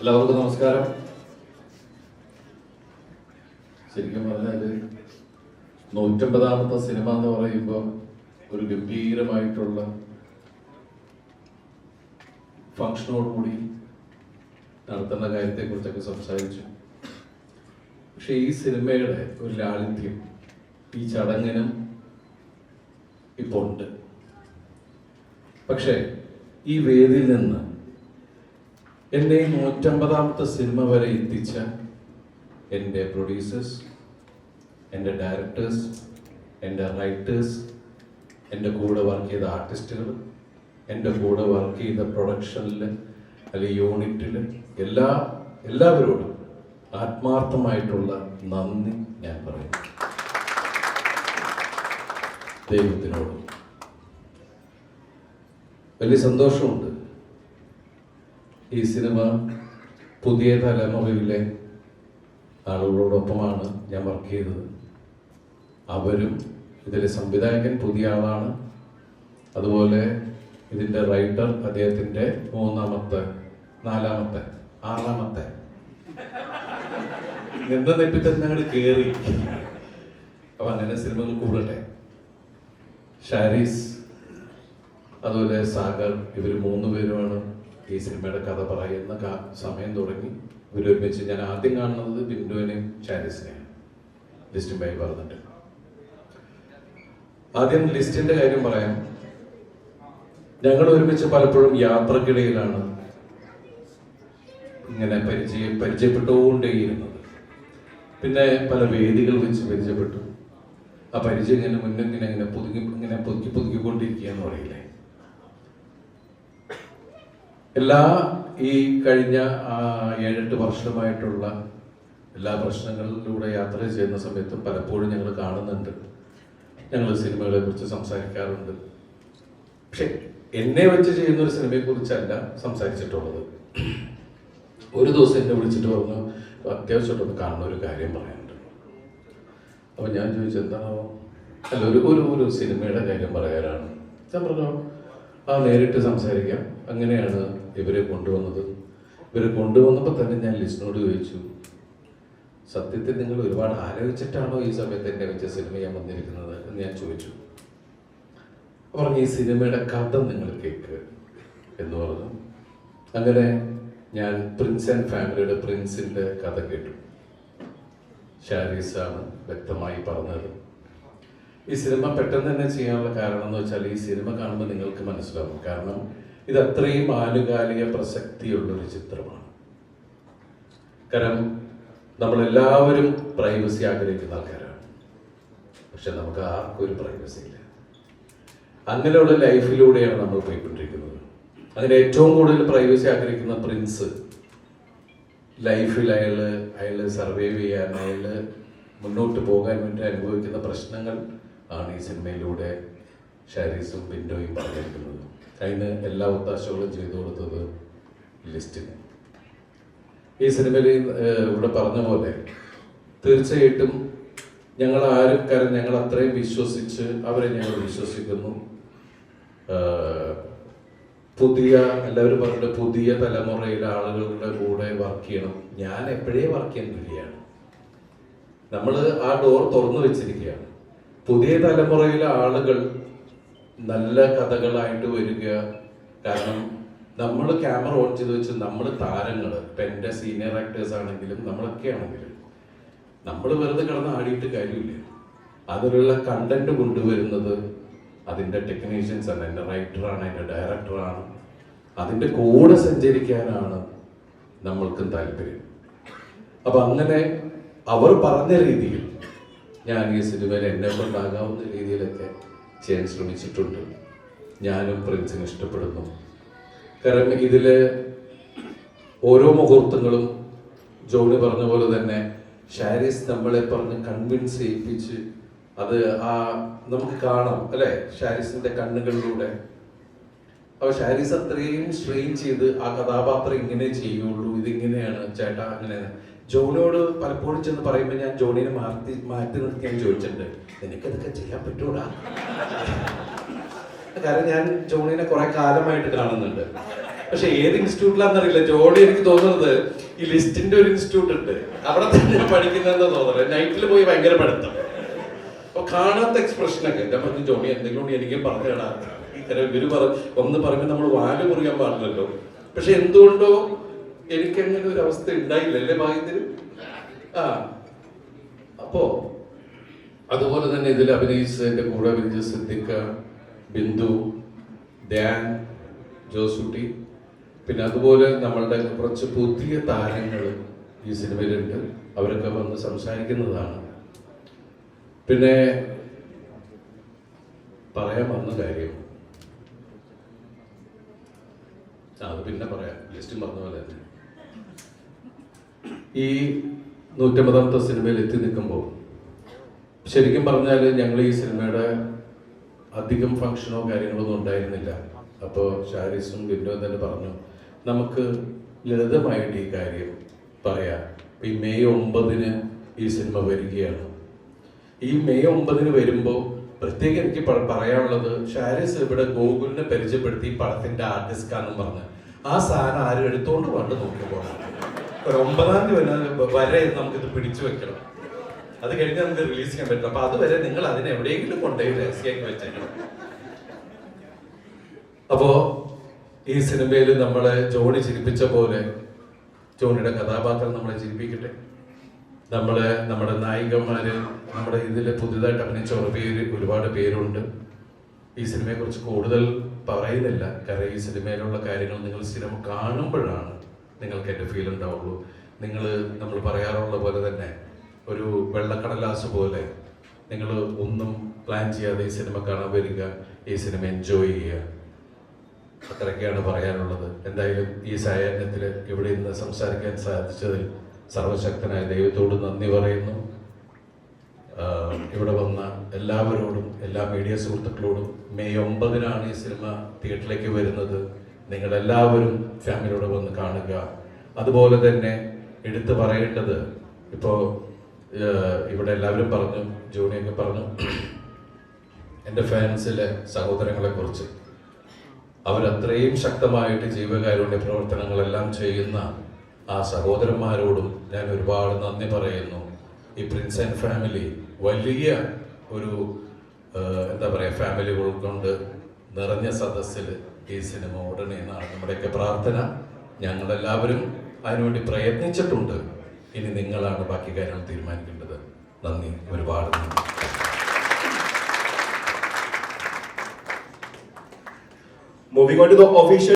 എല്ലാവർക്കും നമസ്കാരം. ശരിക്കും പറഞ്ഞാൽ നൂറ്റമ്പതാമത്തെ സിനിമ എന്ന് പറയുമ്പോൾ ഒരു ഗംഭീരമായിട്ടുള്ള ഫങ്ഷനോടുകൂടി നടത്തുന്ന കാര്യത്തെക്കുറിച്ചൊക്കെ സംസാരിച്ചു. പക്ഷെ ഈ സിനിമയുടെ ഒരു ലാളിത്യം ഈ ചടങ്ങിനും ഇപ്പോൾ ഉണ്ട്. പക്ഷേ ഈ വേദിയിൽ നിന്ന് ഈ നൂറ്റമ്പതാമത്തെ സിനിമ വരെ എത്തിച്ച എന്റെ പ്രൊഡ്യൂസേഴ്സ് എന്റെ ഡയറക്ടേഴ്സ് എന്റെ റൈറ്റേഴ്സ് എന്റെ കൂടെ വർക്ക് ചെയ്ത ആർട്ടിസ്റ്റുകൾ എന്റെ കൂടെ വർക്ക് ചെയ്ത പ്രൊഡക്ഷനിൽ അല്ലെങ്കിൽ യൂണിറ്റിൽ എല്ലാ എല്ലാവരോടും ആത്മാർത്ഥമായിട്ടുള്ള നന്ദി ഞാൻ പറയുന്നു. ദൈവത്തിനോട്. വലിയ സന്തോഷമുണ്ട്. ഈ സിനിമ പുതിയ തലമുറയിലെ ആളുകളോടൊപ്പമാണ് ഞാൻ വർക്ക് ചെയ്തത്. അവരും ഇതിലെ സംവിധായകൻ പുതിയ ആളാണ്. അതുപോലെ ഇതിന്റെ റൈറ്റർ അദ്ദേഹത്തിന്റെ മൂന്നാമത്തെ നാലാമത്തെ ആറാമത്തെ. നെപ്പി തന്നെ അങ്ങോട്ട് കയറി അപ്പം അങ്ങനെ സിനിമകൾ കൂടട്ടെ. ഷാരീസ് അതുപോലെ സാഗർ ഇവർ മൂന്ന് പേരുമാണ്. ഈ സിനിമയുടെ കഥ പറയുന്ന സമയം തുടങ്ങി. ഒരുമിച്ച് ഞാൻ ആദ്യം കാണുന്നത് ബിന്ദുവിനെയും ചാരിസിനെയാണ്. ലിസ്റ്റും ബൈ പറഞ്ഞിട്ട്. ആദ്യം ലിസ്റ്റിന്റെ കാര്യം പറയാം. ഞങ്ങൾ ഒരുമിച്ച് പലപ്പോഴും യാത്രക്കിടയിലാണ് ഇങ്ങനെ പരിചയ പരിചയപ്പെട്ടുകൊണ്ടേയിരുന്നത്. പിന്നെ പല വേദികൾ വെച്ച് പരിചയപ്പെട്ടു. ആ പരിചയം ഇങ്ങനെ മുന്നിങ്ങനെ ഇങ്ങനെ പുതുക്കി ഇങ്ങനെ പുതുക്കി പുതുക്കിക്കൊണ്ടിരിക്കുക എന്ന് പറയില്ലേ? എല്ലാ ഈ കഴിഞ്ഞ ഏഴെട്ട് വർഷമായിട്ടുള്ള എല്ലാ പ്രശ്നങ്ങളിലൂടെ യാത്ര ചെയ്യുന്ന സമയത്തും പലപ്പോഴും ഞങ്ങൾ കാണുന്നുണ്ട്. ഞങ്ങൾ സിനിമകളെ കുറിച്ച് സംസാരിക്കാറുണ്ട്. പക്ഷെ എന്നെ വെച്ച് ചെയ്യുന്ന ഒരു സിനിമയെ കുറിച്ചല്ല സംസാരിച്ചിട്ടുള്ളത്. ഒരു ദിവസം എന്നെ വിളിച്ചിട്ട് പറഞ്ഞു അത്യാവശ്യമായിട്ടൊന്ന് കാണുന്ന ഒരു കാര്യം പറയാനുണ്ട്. അപ്പൊ ഞാൻ ചോദിച്ചു എന്താണോ അല്ല ഒരു ഒരു സിനിമയുടെ കാര്യം പറയാനാണ്. ഞാൻ പറഞ്ഞു ആ നേരിട്ട് സംസാരിക്കാം. അങ്ങനെയാണ് ഇവരെ കൊണ്ടുവന്നത്. ഇവരെ കൊണ്ടുവന്നപ്പോൾ തന്നെ ഞാൻ ലിസ്റ്റിനോട് ചോദിച്ചു സത്യത്തിൽ നിങ്ങൾ ഒരുപാട് ആലോചിച്ചിട്ടാണോ ഈ സമയത്ത് എന്നെ വെച്ച സിനിമ ഞാൻ വന്നിരിക്കുന്നത്? എന്ന് ഞാൻ ചോദിച്ചു. പറഞ്ഞു ഈ സിനിമയുടെ കഥ നിങ്ങൾ കേൾക്ക് എന്ന് പറഞ്ഞു. അങ്ങനെ ഞാൻ പ്രിൻസ് ആൻഡ് ഫാമിലിയുടെ പ്രിൻസിന്റെ കഥ കേട്ടു. ഷാരീസാണ് വ്യക്തമായി പറഞ്ഞത്. ഈ സിനിമ പെട്ടെന്ന് തന്നെ ചെയ്യാനുള്ള കാരണം എന്ന് വെച്ചാൽ ഈ സിനിമ കാണുമ്പോൾ നിങ്ങൾക്ക് മനസ്സിലാവും. കാരണം ഇത് അത്രയും ആനുകാലിക പ്രസക്തിയുള്ളൊരു ചിത്രമാണ്. കാരണം നമ്മളെല്ലാവരും പ്രൈവസി ആഗ്രഹിക്കുന്ന ആൾക്കാരാണ്. പക്ഷെ നമുക്ക് ആർക്കും ഒരു പ്രൈവസി ഇല്ല. അങ്ങനെയുള്ള ലൈഫിലൂടെയാണ് നമ്മൾ പോയിക്കൊണ്ടിരിക്കുന്നത്. അങ്ങനെ ഏറ്റവും കൂടുതൽ പ്രൈവസി ആഗ്രഹിക്കുന്ന പ്രിൻസ് ലൈഫിൽ അയാൾ അയാൾ സർവൈവ് ചെയ്യാൻ അയാൾ മുന്നോട്ട് പോകാൻ വേണ്ടി അനുഭവിക്കുന്ന പ്രശ്നങ്ങൾ ആണ് ഈ സിനിമയിലൂടെ ഷാരീസും ബിൻഡോയും പറഞ്ഞിരിക്കുന്നത് അതിന് എല്ലാ ഒത്താശകളും ചെയ്തു കൊടുത്തത് ലിസ്റ്റിന്. ഈ സിനിമയിൽ ഇവിടെ പറഞ്ഞ പോലെ തീർച്ചയായിട്ടും ഞങ്ങൾ ആരും കാരണം ഞങ്ങൾ അത്രയും വിശ്വസിച്ച് അവരെ ഞങ്ങൾ വിശ്വസിക്കുന്നു. പുതിയ എല്ലാവരും പറഞ്ഞിട്ട് പുതിയ തലമുറയിലെ ആളുകളുടെ കൂടെ വർക്ക് ചെയ്യണം. ഞാൻ എപ്പോഴേ വർക്ക് ചെയ്യാൻ റെഡിയാണ്. നമ്മൾ ആ ഡോർ തുറന്നു വെച്ചിരിക്കുകയാണ്. പുതിയ തലമുറയിലെ ആളുകൾ നല്ല കഥകളായിട്ട് വരിക. കാരണം നമ്മൾ ക്യാമറ ഓൺ ചെയ്ത് വെച്ച് നമ്മൾ താരങ്ങൾ ഇപ്പം എന്റെ സീനിയർ ആക്ടേഴ്സ് ആണെങ്കിലും നമ്മളൊക്കെ ആണെങ്കിലും നമ്മൾ വെറുതെ കിടന്ന് ആടിയിട്ട് കാര്യമില്ല. അതിലുള്ള കണ്ടന്റ് കൊണ്ടുവരുന്നത് അതിന്റെ ടെക്നീഷ്യൻസ് ആണ് എന്റെ റൈറ്ററാണ് എന്റെ ഡയറക്ടറാണ് അതിന്റെ കൂടെ സഞ്ചരിക്കാനാണ് നമ്മൾക്കും താല്പര്യം. അപ്പൊ അങ്ങനെ അവർ പറഞ്ഞ രീതിയിൽ ഞാൻ ഈ സിനിമയിൽ എന്നെ കൊണ്ടാകാവുന്ന രീതിയിലൊക്കെ ചെയ്യാൻ ശ്രമിച്ചിട്ടുണ്ട്. ഞാനും പ്രിൻസിനെ ഇഷ്ടപ്പെടുന്നു. കാരണം ഇതിൽ ഓരോ മുഹൂർത്തങ്ങളും ജോണി പറഞ്ഞ പോലെ തന്നെ ഷാരീസ് നമ്മളെ പറഞ്ഞ് കൺവിൻസ് ചെയ്യിപ്പിച്ച് അത് ആ നമുക്ക് കാണാം അല്ലെ? ഷാരീസിന്റെ കണ്ണുകളിലൂടെ. അപ്പൊ ഷാരീസ് അത്രയും സ്ട്രെയിൻ ചെയ്ത് ആ കഥാപാത്രം ഇങ്ങനെ ചെയ്യുള്ളൂ ഇതിങ്ങനെയാണ് ചേട്ടാ അങ്ങനെ ജോണിയോട് പലപ്പോഴും ചെന്ന് പറയുമ്പോൾ ഞാൻ ജോണിനെ മാറ്റി മാറ്റി നിർത്തി ഞാൻ ചോദിച്ചിട്ടുണ്ട് നിനക്കിതൊക്കെ ചെയ്യാൻ പറ്റൂടാ? കാരണം ഞാൻ ജോണിനെ കുറെ കാലമായിട്ട് കാണുന്നുണ്ട്. പക്ഷെ ഏത് ഇൻസ്റ്റിറ്റ്യൂട്ടിലാണെന്നറിയില്ല ജോണി എനിക്ക് തോന്നുന്നത് ഈ ലിസ്റ്റിന്റെ ഒരു ഇൻസ്റ്റിറ്റ്യൂട്ട് ഉണ്ട്. അവിടെ തന്നെ പഠിക്കുന്നതെന്ന് തോന്നുന്നത്. നൈറ്റിൽ പോയി ഭയങ്കര പഠിത്തം. അപ്പൊ കാണാത്ത എക്സ്പ്രഷനൊക്കെ. എന്റെ പറഞ്ഞു ജോണി എന്തെങ്കിലും എനിക്കും എനിക്ക് പറഞ്ഞു തരാം ഇവർ പറ ഒന്ന് പറയുമ്പോൾ നമ്മൾ വാൽ മുറിയാൻ പാടില്ലല്ലോ. പക്ഷെ എന്തുകൊണ്ടോ എനിക്ക് അങ്ങനെ ഒരു അവസ്ഥ ഉണ്ടായില്ലല്ലേ ഭാഗ്യത്തിന് ആ. അപ്പോ? അതുപോലെ തന്നെ ഇതിൽ അഭിനയിച്ചതിന്റെ കൂടെ വിജയ സിദ്ദിഖ ബിന്ദു ധ്യാൻ ജോസുട്ടി. പിന്നെ അതുപോലെ നമ്മളുടെ കുറച്ച് പുതിയ താരങ്ങൾ ഈ സിനിമയിലുണ്ട്. അവരൊക്കെ വന്ന് സംസാരിക്കുന്നതാണ്. പിന്നെ പറയാൻ വന്ന കാര്യം. അത് പിന്നെ പറയാം. ലിസ്റ്റും പറഞ്ഞ പോലെ തന്നെ. ഈ നൂറ്റമ്പതാമത്തെ സിനിമയിൽ എത്തി നിൽക്കുമ്പോൾ ശരിക്കും പറഞ്ഞാൽ ഞങ്ങൾ ഈ സിനിമയുടെ അധികം ഫങ്ഷനോ കാര്യങ്ങളോ ഒന്നും ഉണ്ടായിരുന്നില്ല. അപ്പോൾ ഷാരിസും ബിന്ദു തന്നെ പറഞ്ഞു നമുക്ക് ലളിതമായിട്ട് ഈ കാര്യം പറയാം. ഈ മെയ് ഒമ്പതിന് ഈ സിനിമ വരികയാണ്. ഈ മെയ് ഒമ്പതിന് വരുമ്പോൾ പ്രത്യേകം എനിക്ക് പറയാനുള്ളത് ഷാരിസ് ഇവിടെ ഗോകുലിനെ പരിചയപ്പെടുത്തി പടത്തിന്റെ ആർട്ടിസ്റ്റ് ആണെന്ന് പറഞ്ഞ്. ആ സാധനം ആരും എടുത്തോണ്ട് പണ്ട് നോക്കിയപ്പോൾ ഒരു ഒമ്പതാം തീയതി വരെ- നമുക്കിത് പിടിച്ചു വെക്കണം. അത് കഴിഞ്ഞ് നമുക്ക് റിലീസ് ചെയ്യാൻ പറ്റും. അപ്പൊ അതുവരെ നിങ്ങൾ അതിനെ എവിടെയെങ്കിലും കൊണ്ടുപോയി രഹസ്യമാക്കി വെച്ചേക്കണം. അപ്പോ ഈ സിനിമയിൽ നമ്മളെ ജോണി ചിരിപ്പിച്ച പോലെ ജോണിയുടെ കഥാപാത്രം നമ്മളെ ചിരിപ്പിക്കട്ടെ. നമ്മളെ നമ്മുടെ നായികന്മാര് നമ്മുടെ ഇതിൽ പുതിയതായിട്ട് അഭിനയിച്ച പേര് ഒരുപാട് പേരുണ്ട്. ഈ സിനിമയെ കുറിച്ച് കൂടുതൽ പറയുന്നില്ല. കാരണം ഈ സിനിമയിലുള്ള കാര്യങ്ങൾ നിങ്ങൾ സ്ഥിരം കാണുമ്പോഴാണ് നിങ്ങൾക്ക് എന്റെ ഫീൽ ഉണ്ടാവുള്ളൂ. നിങ്ങൾ നമ്മൾ പറയാറുള്ള പോലെ തന്നെ ഒരു വെള്ളക്കടലാസ് പോലെ നിങ്ങൾ ഒന്നും പ്ലാൻ ചെയ്യാതെ ഈ സിനിമ കാണാൻ വരിക ഈ സിനിമ എൻജോയ് ചെയ്യുക. അത്രയൊക്കെയാണ് പറയാനുള്ളത്. എന്തായാലും ഈ സായാഹ്നത്തിൽ ഇവിടെ ഇന്ന് സംസാരിക്കാൻ സാധിച്ചതിൽ സർവശക്തനായ ദൈവത്തോട് നന്ദി പറയുന്നു. ഇവിടെ വന്ന എല്ലാവരോടും എല്ലാ മീഡിയ സുഹൃത്തുക്കളോടും മെയ് ഒമ്പതിനാണ് ഈ സിനിമ തിയേറ്ററിലേക്ക് വരുന്നത്. നിങ്ങൾ എല്ലാവരും ഫാമിലിയോട് വന്ന് കാണുക. അതുപോലെ തന്നെ എടുത്തു പറയേണ്ടത് ഇപ്പോൾ ഇവിടെ എല്ലാവരും പറഞ്ഞു ജോണിയൊക്കെ പറഞ്ഞു എന്റെ ഫാൻസിലെ സഹോദരങ്ങളെ കുറിച്ച് അവരത്രയും ശക്തമായിട്ട് ജീവകാരുണ്യ പ്രവർത്തനങ്ങളെല്ലാം ചെയ്യുന്ന ആ സഹോദരന്മാരോടും ഞാൻ ഒരുപാട് നന്ദി പറയുന്നു. ഈ പ്രിൻസ് ആൻഡ് ഫാമിലി വലിയ ഒരു എന്താ പറയുക ഫാമിലി ഉൾക്കൊണ്ട് നിറഞ്ഞ സദസ്സിൽ ഈ സിനിമ ഉടനെ എന്നാണ് നമ്മുടെയൊക്കെ പ്രാർത്ഥന. ഞങ്ങളെല്ലാവരും അതിനുവേണ്ടി പ്രയത്നിച്ചിട്ടുണ്ട്. ഇനി നിങ്ങളാണ് ബാക്കി കാര്യങ്ങൾ തീരുമാനിക്കേണ്ടത്. നന്ദി. ഒരുപാട് നന്ദി. Moving on to the official